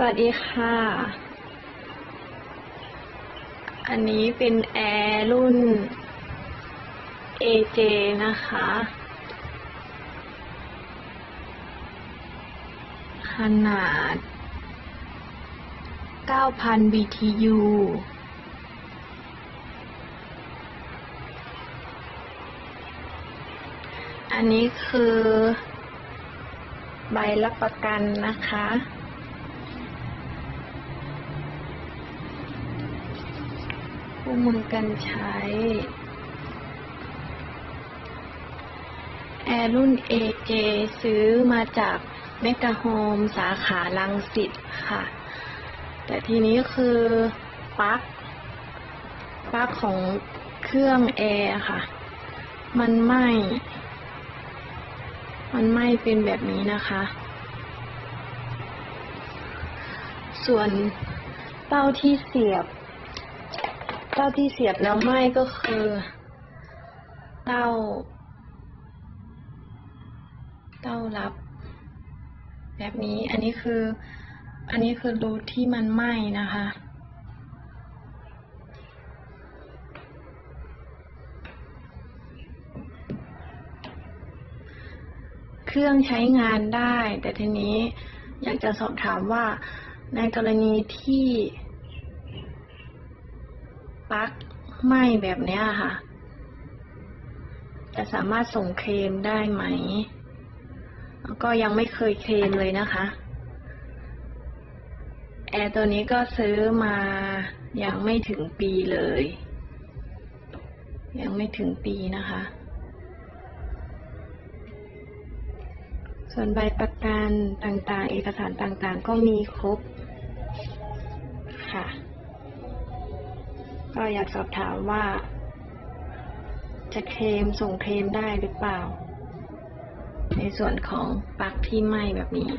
สวัสดีค่ะ อันนี้เป็นแอร์รุ่น AJ นะคะ ขนาด 9,000 BTU อันนี้คือใบรับประกันนะคะ คู่มือการใช้ แอร์รุ่น AJ ซื้อมาจากเมกะโฮมสาขาลังสิตค่ะ แต่ทีนี้คือปลั๊กปลั๊กของเครื่องแอร์ค่ะ มันไหม้ มันไหม้เป็นแบบนี้นะคะ ส่วนเต้าที่เสียบ เต้าที่เสียบแล้วไหม้ก็คือเต้า เต้ารับ แบบนี้ อันนี้คือ อันนี้คือรูที่มันไหม้นะคะ เครื่องใช้งานได้ แต่ทีนี้อยากจะสอบถามว่าในกรณีที่ ปลั๊กไหม้แบบนี้ค่ะ จะสามารถส่งเคลมได้ไหมแล้วก็ยังไม่เคยเคลมเลยนะคะ แอร์ตัวนี้ก็ซื้อมายังไม่ถึงปีเลย ยังไม่ถึงปีนะคะ ส่วนใบประกันต่างๆ เอกสารต่างๆ ก็มีครบค่ะ ก็อยากสอบถามว่า จะเคลมส่งเคลมได้หรือเปล่า ในส่วนของปลั๊กที่ไหม้แบบนี้